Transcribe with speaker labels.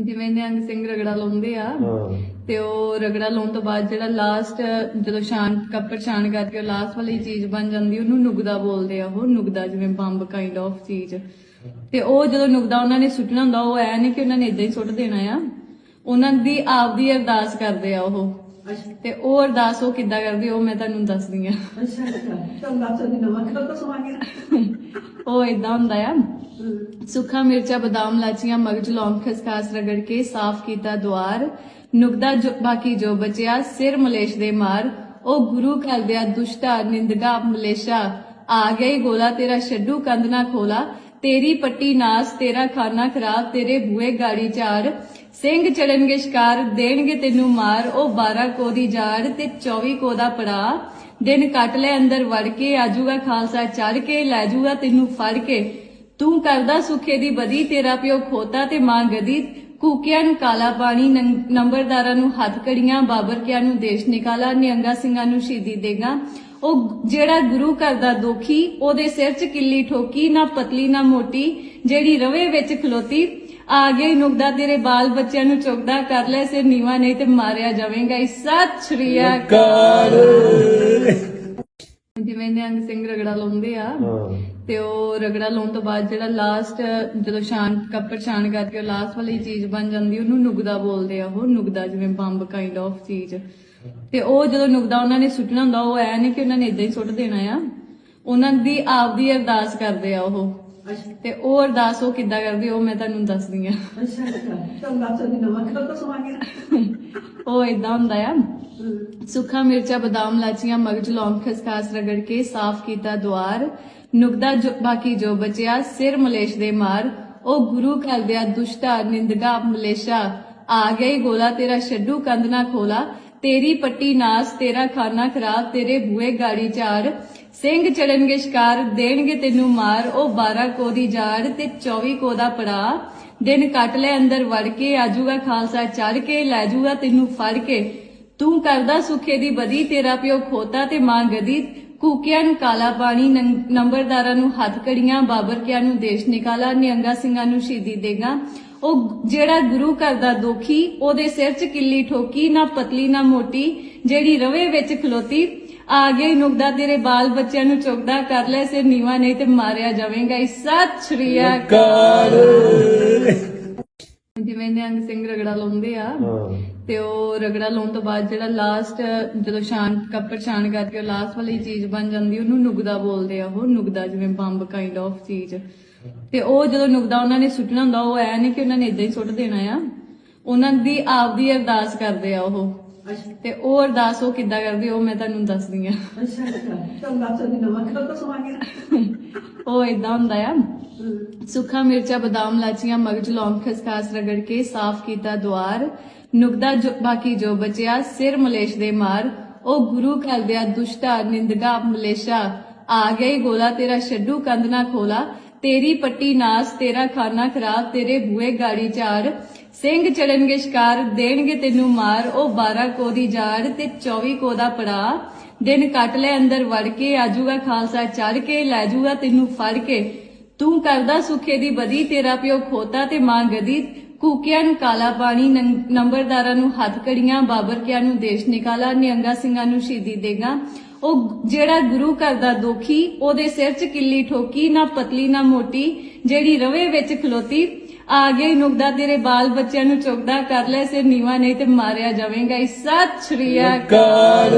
Speaker 1: ਜਿਵੇਂ ਨਿਹੰਗ ਸਿੰਘ ਰਗੜਾ ਲਾਉਂਦੇ ਆ ਤੇ ਉਹ ਰਗੜਾ ਲਾਉਣ ਤੋਂ ਬਾਅਦ ਜਿਹੜਾ ਲਾਸਟ ਜਦੋਂ ਸ਼ਾਨ ਕੱਪੜ ਛਾਣ ਕਰਕੇ ਉਹ ਲਾਸਟ ਵਾਲੀ ਚੀਜ਼ ਬਣ ਜਾਂਦੀ ਉਹਨੂੰ ਨੁਗਦਾ ਬੋਲਦੇ ਆ ਉਹ ਨੁਗਦਾ ਜਿਵੇਂ ਬੰਬ ਕਾਈਂਡ ਆਫ ਚੀਜ਼। ਤੇ ਉਹ ਜਦੋਂ ਨੁਗਦਾ ਉਹਨਾਂ ਨੇ ਸੁੱਟਣਾ ਹੁੰਦਾ ਉਹ ਐ ਨਹੀਂ ਕਿ ਉਹਨਾਂ ਨੇ ਇਦਾਂ ਹੀ ਸੁੱਟ ਦੇਣਾ ਆ ਉਹਨਾਂ ਦੀ ਆਪਦੀ ਅਰਦਾਸ ਕਰਦੇ ਆ ਉਹ। ਤੇ ਉਹ ਅਰਦਾਸ ਉਹ ਕਿੱਦਾਂ ਕਰਦੇ ਉਹ ਮੈਂ ਤੁਹਾਨੂੰ ਦੱਸਦੀ ਆ।
Speaker 2: ਅੱਛਾ ਅੱਛਾ। ਚਲ ਦੱਸ ਦੀ ਨਵਾਂ ਕਰ ਤਾਂ
Speaker 1: ਉਹ ਇਦਾਂ ਹੁੰਦਾ ਆ। ਸੁੱਖਾ ਮਿਰਚਾ, ਬਦਾਮ, ਲਾਚੀਆਂ, ਮਗਜ, ਲੌਂਗ, ਖਸਖਾਸ, ਰਗੜ ਕੇ ਸਾਫ਼ ਕੀਤਾ ਦੁਆਰ। ਨੁਕਦਾ ਬਾਕੀ ਜੋ ਬਚਿਆ, ਸਿਰ ਮਲੇਸ਼ ਦੇ ਮਾਰ। ਉਹ ਗੁਰੂ ਕਰਦਿਆ ਦੁਸ਼ਟਾ ਨਿੰਦਗਾ, ਮਲੇਸ਼ਾ। ਆ ਗਈ ਗੋਲਾ, ਤੇਰਾ ਛੱਡੂ ਕੰਧ ਨਾ ਖੋਲਾ। ਤੇਰੀ ਪੱਟੀ ਨਾਸ, ਤੇਰਾ ਖਾਨਾ ਖਰਾਬ, ਤੇਰੇ ਬੂਏ ਗਾੜੀ ਚਾਰ। ਸਿੰਘ ਚੜਨਗੇ ਸ਼ਿਕਾਰ, ਦੇਣਗੇ ਤੈਨੂੰ ਮਾਰ। ਉਹ 12 ਕੋ ਦੀ ਜਾੜ ਤੇ 24 ਕੋ ਦਾ ਪੜਾ। ਦਿਨ ਕੱਟ ਲੈ ਅੰਦਰ ਵੜ ਕੇ ਆਜੂਗਾ ਖਾਲਸਾ ਚੜ ਕੇ, ਲੈ ਜੂਗਾ ਤੈਨੂੰ ਫੜ ਕੇ। ਤੂੰ ਕਰਦਾ ਸੁਖੇ ਦੀ ਬਦੀ ਤੇਰਾ ਪਿਓ ਖੋਤਾ ਤੇ ਮਾਂ ਗਦੀ। ਕੂਕਿਆਂ ਨੂੰ ਕਾਲਾ ਪਾਣੀ ਨੰਬਰਦਾਰਾਂ ਨੂੰ ਹੱਥ ਕੜੀਆਂ ਬਾਬਰ ਕਿਆਂ ਨੂੰ ਦੇਸ਼ ਨਿਕਾਲਾ ਨਿਹੰਗਾ ਸਿੰਘਾਂ ਨੂੰ ਸ਼ਹੀਦੀ ਦੇਗਾ। ਉਹ ਜਿਹੜਾ ਗੁਰੂ ਘਰ ਦਾ ਦੋਖੀ ਉਹਦੇ ਸਿਰ 'ਚ ਕਿੱਲੀ ਠੋਕੀ ਨਾ ਪਤਲੀ ਨਾ ਮੋਟੀ ਜਿਹੜੀ ਰਵੇ ਵਿੱਚ ਖਲੋਤੀ। ਆ ਗਈ ਨੁਕਦਾ ਤੇਰੇ ਬਾਲ ਬੱਚਿਆਂ ਨੂੰ ਚੁਗਦਾ ਕਰ ਲੈ ਸਿਰ ਨੀਵਾ ਨਹੀਂ ਤੇ ਮਾਰਿਆ ਜਾਵੇਗਾ ਇਸ ਸਤਿ ਸ਼੍ਰੀ ਅਕਾਲ। ਜਿਵੇਂ ਨਿਹੰਗ ਸਿੰਘ ਰਗੜਾ ਲਾਉਂਦੇ ਆ।
Speaker 3: ਹਾਂ।
Speaker 1: ਤੇ ਉਹ ਰਗੜਾ ਲਾਉਣ ਤੋਂ ਬਾਅਦ ਜਿਹੜਾ ਲਾਸਟ ਜਦੋਂ ਸ਼ਾਨ ਕੱਪੜ ਛਾਣ ਕਰਕੇ ਉਹ ਲਾਸਟ ਵਾਲੀ ਚੀਜ਼ ਬਣ ਜਾਂਦੀ ਉਹਨੂੰ ਨੁਗਦਾ ਬੋਲਦੇ ਆ ਉਹ ਨੁਗਦਾ ਜਿਵੇਂ ਬੰਬ ਕਾਈਂਡ ਆਫ ਚੀਜ਼। ਤੇ ਉਹ ਜਦੋਂ ਨੁਗਦਾ ਉਹਨਾਂ ਨੇ ਸੁੱਟਣਾ ਹੁੰਦਾ ਉਹ ਐ ਨਹੀਂ ਕਿ ਉਹਨਾਂ ਨੇ ਇਦਾਂ ਹੀ ਸੁੱਟ ਦੇਣਾ ਆ। ਉਹਨਾਂ ਦੀ ਆਪਦੀ ਅਰਦਾਸ ਕਰਦੇ ਆ ਉਹ। ਤੇ ਉਹ ਅਰਦਾਸ ਉਹ ਕਿੱਦਾਂ ਕਰਦੇ ਉਹ ਮੈਂ ਤੁਹਾਨੂੰ ਦੱਸਦੀ ਆ।
Speaker 2: ਅੱਛਾ
Speaker 1: ਉਹ ਇਦਾਂ ਹੁੰਦਾ ਆ। ਸੁੱਖਾ ਮਿਰਚਾ ਬਦਾਮ ਲਾਚੀਆਂ ਮਗਜ ਲੌਂਗ ਖਸਖਾਸ ਰਗੜ ਕੇ ਸਾਫ਼ ਕੀਤਾ ਦੁਆਰ। ਨੁਕਦਾ ਬਾਕੀ ਜੋ ਬਚਿਆ, ਸਿਰ ਮਲੇਸ਼ ਦੇ ਮਾਰ। ਉਹ ਗੁਰੂ ਕਰਦਿਆ ਦੁਸ਼ਟਾ ਨਿੰਦਗਾ ਮਲੇਸ਼ਾ। ਆ ਗਈ ਗੋਲਾ, ਤੇਰਾ ਛੱਡੂ ਕੰਧ ਨਾ ਖੋਲਾ। ਤੇਰੀ ਪੱਟੀ ਨਾਸ, ਤੇਰਾ ਖਾਨਾ ਖਰਾਬ, ਤੇਰੇ ਬੂਏ ਗਾੜੀ ਚਾਰ। ਸਿੰਘ ਚੜਨਗੇ ਸ਼ਿਕਾਰ ਦੇਣਗੇ ਤੈਨੂੰ ਮਾਰ। ਉਹ 12 ਕੋ ਦੀ ਜਾੜ ਤੇ 24 ਕੋ ਦਾ ਪੜਾ। ਦਿਨ ਕੱਟ ਲੈ ਅੰਦਰ ਵੜ ਕੇ, ਆਜੂਗਾ ਖਾਲਸਾ ਚੜ ਕੇ ਲੈ ਜੂਗਾ ਤੈਨੂੰ ਫੜ ਕੇ। ਤੂੰ ਕਰਦਾ ਸੁਖੇ ਦੀ ਬਦੀ, ਤੇਰਾ ਪਿਓ ਖੋਤਾ ਤੇ ਮਾਂ ਗਦੀ। ਕੂਕਿਆਂ ਨੂੰ ਕਾਲਾ ਪਾਣੀ ਨੰਬਰਦਾਰਾਂ ਨੂੰ ਹੱਥ ਕੜੀਆਂ ਬਾਬਰ ਕਿਆਂ ਨੂੰ ਦੇਸ਼ ਨਿਕਾਲਾ ਨਿਹੰਗਾ ਸਿੰਘਾਂ ਨੂੰ ਸ਼ਹੀਦੀ ਦੇਗਾ। ਉਹ ਜਿਹੜਾ ਗੁਰੂ ਘਰ ਦਾ ਦੋਖੀ ਉਹਦੇ ਸਿਰ 'ਚ ਕਿੱਲੀ ਠੋਕੀ ਨਾ ਪਤਲੀ ਨਾ ਮੋਟੀ ਜਿਹੜੀ ਰਵੇ ਵਿੱਚ ਖਲੋਤੀ ਆ ਗਈ ਨੁਕਦਾ ਤੇਰੇ ਬਾਲ ਬੱਚਿਆਂ ਨੂੰ ਚੁਗਦਾ ਕਰ ਲੈ ਸਿਰ ਨੀਵਾ ਨਹੀਂ ਤੇ ਮਾਰਿਆ ਜਾਵੇਗਾ। ਸਤਿ ਸ਼੍ਰੀ ਅਕਾਲ। ਜਿਵੇਂ ਨਿਹੰਗ ਸਿੰਘ ਰਗੜਾ ਲਾਉਂਦੇ ਆ
Speaker 3: ਹਾਂ।
Speaker 1: ਤੇ ਉਹ ਰਗੜਾ ਲਾਉਣ ਤੋਂ ਬਾਅਦ ਜਿਹੜਾ ਲਾਸਟ ਜਦੋਂ ਸ਼ਾਨ ਕੱਪੜ ਛਾਣ ਕਰਕੇ ਉਹ ਲਾਸਟ ਵਾਲੀ ਚੀਜ਼ ਬਣ ਜਾਂਦੀ ਉਹਨੂੰ ਨੁਗਦਾ ਬੋਲਦੇ ਆ ਉਹ ਨੁਗਦਾ ਜਿਵੇਂ ਬੰਬ ਕਾਈਂਡ ਆਫ ਚੀਜ਼। ਤੇ ਉਹ ਜਦੋਂ ਨੁਗਦਾ ਉਹਨਾਂ ਨੇ ਸੁੱਟਣਾ ਹੁੰਦਾ ਉਹ ਐ ਨਹੀਂ ਕਿ ਉਹਨਾਂ ਨੇ ਇਦਾਂ ਹੀ ਸੁੱਟ ਦੇਣਾ ਆ। ਉਹਨਾਂ ਦੀ ਆਪਦੀ ਅਰਦਾਸ ਕਰਦੇ ਆ ਉਹ। ਤੇ ਉਹ ਅਰਦਾਸ ਉਹ ਕਿੱਦਾਂ ਕਰਦੇ ਉਹ ਮੈਂ ਤੁਹਾਨੂੰ ਦੱਸਦੀ ਆ।
Speaker 2: ਅੱਛਾ
Speaker 1: ਉਹ ਇਦਾਂ ਹੁੰਦਾ ਆ। ਸੁੱਖਾ ਮਿਰਚਾ ਬਦਾਮ ਲਾਚੀਆਂ ਮਗਜ ਲੌਂਗ ਖਸਖਾਸ ਰਗੜ ਕੇ ਸਾਫ਼ ਕੀਤਾ ਦੁਆਰ। ਨੁਕਦਾ ਬਾਕੀ ਜੋ ਬਚਿਆ, ਸਿਰ ਮਲੇਸ਼ ਦੇ ਮਾਰ। ਉਹ ਗੁਰੂ ਕਰਦਿਆ ਦੁਸ਼ਟਾ ਨਿੰਦਗਾ ਮਲੇਸ਼ਾ। ਆ ਗਈ ਗੋਲਾ, ਤੇਰਾ ਛੱਡੂ ਕੰਧ ਨਾ ਖੋਲਾ। ਤੇਰੀ ਪੱਟੀ ਨਾਸ, ਤੇਰਾ ਖਾਨਾ ਖਰਾਬ, ਤੇਰੇ ਬੂਏ ਗਾੜੀ ਚਾਰ। ਸਿੰਘ ਚੜਨਗੇ ਸ਼ਿਕਾਰ ਦੇਣਗੇ ਤੈਨੂੰ ਮਾਰ। ਉਹ 12 ਕੋ ਦੀ ਜਾੜ ਤੇ 24 ਕੋ ਦਾ ਪੜਾ। ਦਿਨ ਕੱਟ ਲੈ ਅੰਦਰ ਵੜ ਕੇ, ਆਜੂਗਾ ਖਾਲਸਾ ਚੜ ਕੇ ਲੈ ਜੂਗਾ ਤੈਨੂੰ ਫੜ ਕੇ। ਤੂੰ ਕਰਦਾ ਸੁਖੇ ਦੀ ਬਦੀ, ਤੇਰਾ ਪਿਓ ਖੋਤਾ ਤੇ ਮਾਂ ਗਦੀ। ਕੂਕਿਆਂ ਨੂੰ ਕਾਲਾ ਪਾਣੀ ਨੰਬਰਦਾਰਾਂ ਨੂੰ ਹੱਥ ਕੜੀਆਂ ਨੂੰ ਦੇਸ਼ ਨਿਕਾਲਾ, ਨਿਹੰਗਾ ਸਿੰਘਾਂ ਨੂੰ ਸ਼ਹੀਦੀ ਦੇਗਾ। ਉਹ ਜਿਹੜਾ ਗੁਰੂ ਘਰ ਦਾ ਦੋਖੀ, ਉਹਦੇ ਸਿਰ 'ਚ ਕਿੱਲੀ ਠੋਕੀ, ਨਾ ਪਤਲੀ, ਨਾ ਮੋਟੀ, ਜਿਹੜੀ ਰਵੇ ਵਿੱਚ ਖਲੋਤੀ ਆ ਗਈ ਨੁਕਦਾ ਤੇਰੇ ਬਾਲ ਬੱਚਿਆਂ ਨੂੰ ਚੁਗਦਾ, ਕਰ ਲੈ ਸਿਰ ਨੀਵਾ, ਨਹੀਂ ਤੇ ਮਾਰਿਆ ਜਾਵੇਗਾ। ਇਸ ਸਤਿ ਸ਼੍ਰੀ ਅਕਾਲ।